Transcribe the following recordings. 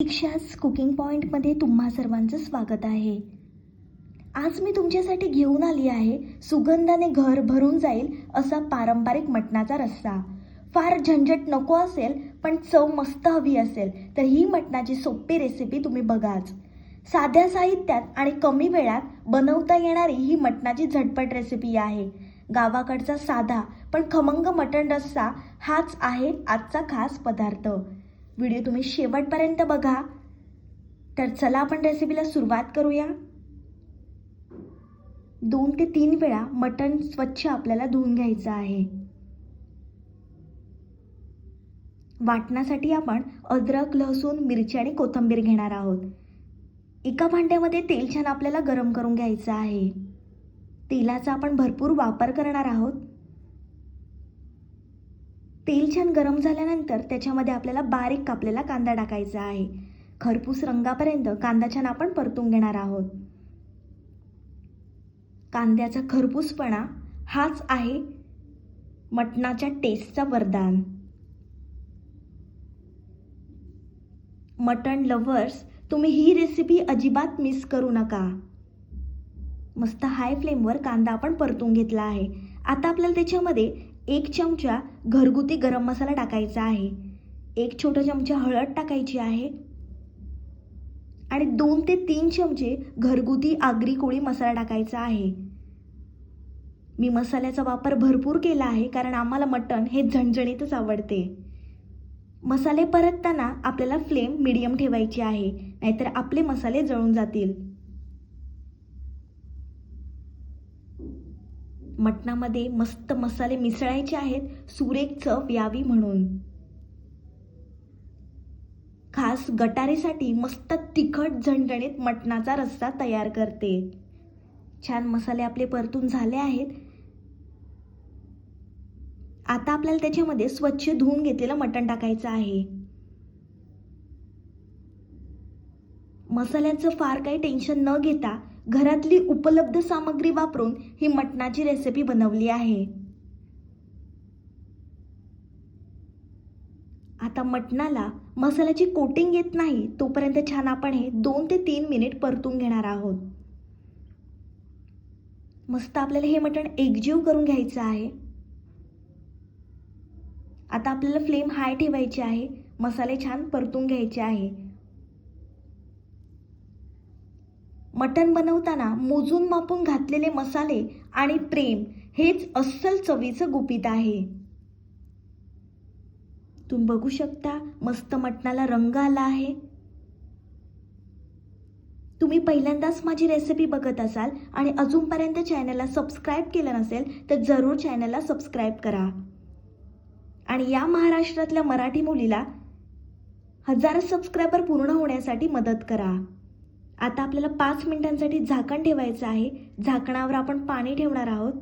दीक्षाच cooking पॉईंटमध्ये तुम्हा सर्वांचं स्वागत आहे. आज मी तुमच्यासाठी घेऊन आली आहे सुगंधाने घर भरून जाईल असा पारंपरिक मटणाचा रस्सा. फार झंझट नको असेल पण चव मस्त हवी असेल तर ही मटणाची सोपी रेसिपी तुम्ही बघाच. साध्या साहित्यात आणि कमी वेळात बनवता येणारी ही मटणाची झटपट रेसिपी आहे. गावाकडचा साधा पण खमंग मटण रस्सा हाच आहे आजचा खास पदार्थ. व्हिडिओ तुम्ही शेवटपर्यंत बघा. तर चला आपण रेसिपीला सुरुवात करूया. दोन ते तीन वेळा मटण स्वच्छ आपल्याला धुवून घ्यायचं आहे. वाटण्यासाठी आपण अद्रक लसूण मिरची आणि कोथिंबीर घेणार आहोत. एका भांड्यामध्ये तेल छान आपल्याला गरम करून घ्यायचं आहे. तेलाचा आपण भरपूर वापर करणार आहोत. तेल छान गरम झाल्यानंतर त्याच्यामध्ये आपल्याला बारीक कापलेला कांदा टाकायचा आहे. खरपूस रंगापर्यंत कांदा छान आपण परतून घेणार आहोत. कांद्याचा खरपूसपणा हाच आहे मटणाच्या टेस्टचा वरदान. मटण लव्हर्स तुम्ही ही रेसिपी अजिबात मिस करू नका. मस्त हाय फ्लेमवर कांदा आपण परतून घेतला आहे. आता आपल्याला त्याच्यामध्ये एक चमचा घरगुती गरम मसाला टाकायचा आहे. एक छोटा चमचा हळद टाकायची आहे. आणि दोन ते तीन चमचे घरगुती आगरी कोळी मसाला टाकायचा आहे. मी मसाल्याचा वापर भरपूर केला आहे कारण आम्हाला मटण हे झणझणीतच आवडते. मसाले परतताना आपल्याला फ्लेम मिडियम ठेवायची आहे नाहीतर आपले मसाले जळून जातील. मटणामध्ये मस्त मसाले मिसळायचे आहेत. सुरेख चव यावी म्हणून. खास गटारीसाठी मस्त तिखट झणझणीत मटणाचा रस्सा तयार करते. छान मसाले आपले परतून झाले आहेत. आता आपल्याला त्याच्यामध्ये स्वच्छ धुवून घेतलेलं मटण टाकायचं आहे. मसाल्यांचं फार काही टेन्शन न घेता घरातली उपलब्ध सामग्री वापरून ही मटणाची रेसिपी बनवली आहे. आता मटणाला मसाल्याची कोटिंग येत नाही तोपर्यंत छान आपण हे दोन ते तीन मिनिट परतून घेणार आहोत. मस्त आपल्याला हे मटण एकजीव करून घ्यायचं आहे. आता आपल्याला फ्लेम हाय ठेवायची आहे मसाले छान परतून घ्यायचे आहे. मटण बनवताना मोजून मापून घातलेले मसाले आणि प्रेम हेच अस्सल चवीचं गुपित आहे. तुम्ही बघू शकता मस्त मटणाला रंग आला आहे. तुम्ही पहिल्यांदाच माझी रेसिपी बघत असाल आणि अजूनपर्यंत चॅनलला सबस्क्राईब केलं नसेल तर जरूर चॅनलला सबस्क्राईब करा. आणि या महाराष्ट्रातल्या मराठी मुलीला हजार सबस्क्रायबर पूर्ण होण्यासाठी मदत करा. आता आपल्याला पाच मिनिटांसाठी झाकण ठेवायचं आहे. झाकणावर आपण पाणी ठेवणार आहोत.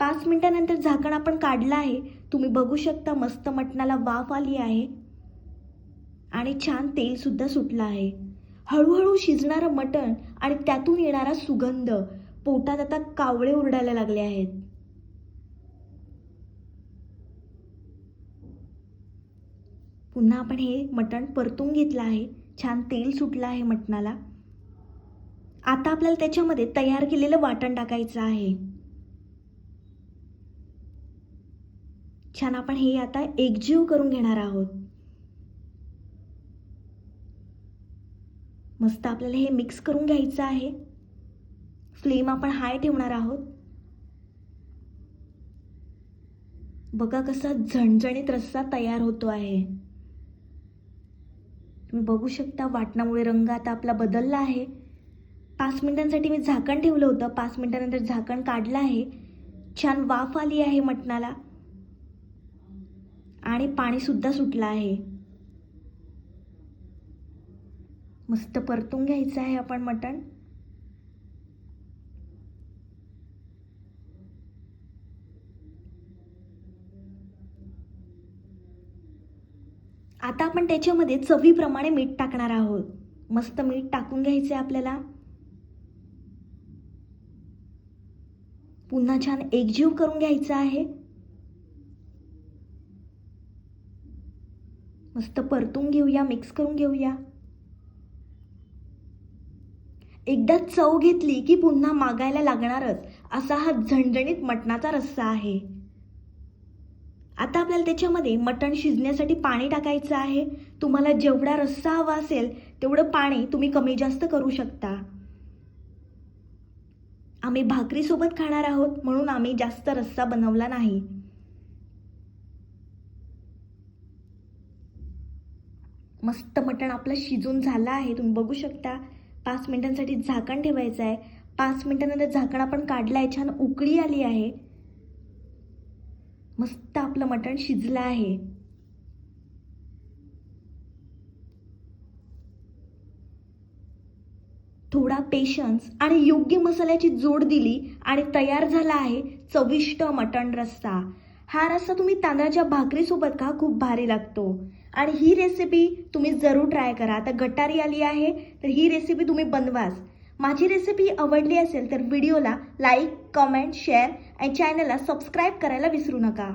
पाच मिनिटानंतर झाकण आपण काढलं आहे. तुम्ही बघू शकता मस्त मटणाला वाफ आली आहे. आणि छान तेलसुद्धा सुटलं आहे. हळूहळू शिजणारं मटण आणि त्यातून येणारा सुगंध पोटात आता कावळे उरडायला लागले आहेत. पुन्हा आपण हे मटण परतून घेतलं आहे. छान तेल सुटलं आहे मटणाला. आता आपल्याला त्याच्यामध्ये तयार केलेलं वाटण टाकायचं आहे. छान आपण हे आता एकजीव करून घेणार आहोत. मस्त आपल्याला हे मिक्स करून घ्यायचं आहे. फ्लेम आपण हाय ठेवणार आहोत. बघा कसा झणझणीत रस्सा तयार होतो आहे. तुम्ही बघू शकता वाटणामुळे रंग आता आपला बदलला आहे. पाच मिनिटांसाठी मी झाकण ठेवलं होतं. पाच मिनिटानंतर झाकण काढलं आहे. छान वाफ आली आहे मटणाला. आणि पाणीसुद्धा सुटलं आहे. मस्त परतून घ्यायचं आहे आपण मटण. आता आपण त्याच्यामध्ये चवीप्रमाणे मीठ टाकणार आहोत. मस्त मीठ टाकून घ्यायचं आहे आपल्याला. पुन्हा छान एकजीव करून घ्यायचं आहे. मस्त परतून घेऊया मिक्स करून घेऊया. एकदा चव घेतली की पुन्हा मागायला लागणारच असा हा झणझणीत मटणाचा रस्सा आहे. आता आपल्याला त्याच्यामध्ये मटण शिजण्यासाठी पाणी टाकायचं आहे. तुम्हाला जेवढा रस्सा हवा असेल तेवढं पाणी तुम्ही कमी जास्त करू शकता. आम्ही भाकरीसोबत खाणार आहोत म्हणून आम्ही जास्त रस्सा बनवला नाही. मस्त मटण आपलं शिजून झालं आहे. तुम्ही बघू शकता पाच मिनिटांसाठी झाकण ठेवायचं आहे. पाच मिनिटानंतर झाकण आपण काढलं आहे छान उकळी आली आहे. मस्त आपलं मटण शिजलं आहे. थोडा पेशन्स आणि योग्य मसाल्याची जोड दिली आणि तयार झाला आहे चविष्ट मटण रस्सा. हा रस्सा तुम्ही तांदळाच्या भाकरीसोबत खा खूप भारी लागतो. आणि ही रेसिपी तुम्ही जरूर ट्राय करा. आता गटारी आली आहे तर ही रेसिपी तुम्ही बनवाच. माझी रेसिपी आवडली असेल तर व्हिडिओला लाईक कमेंट शेअर आणि चॅनलला सबस्क्राईब करायला विसरू नका.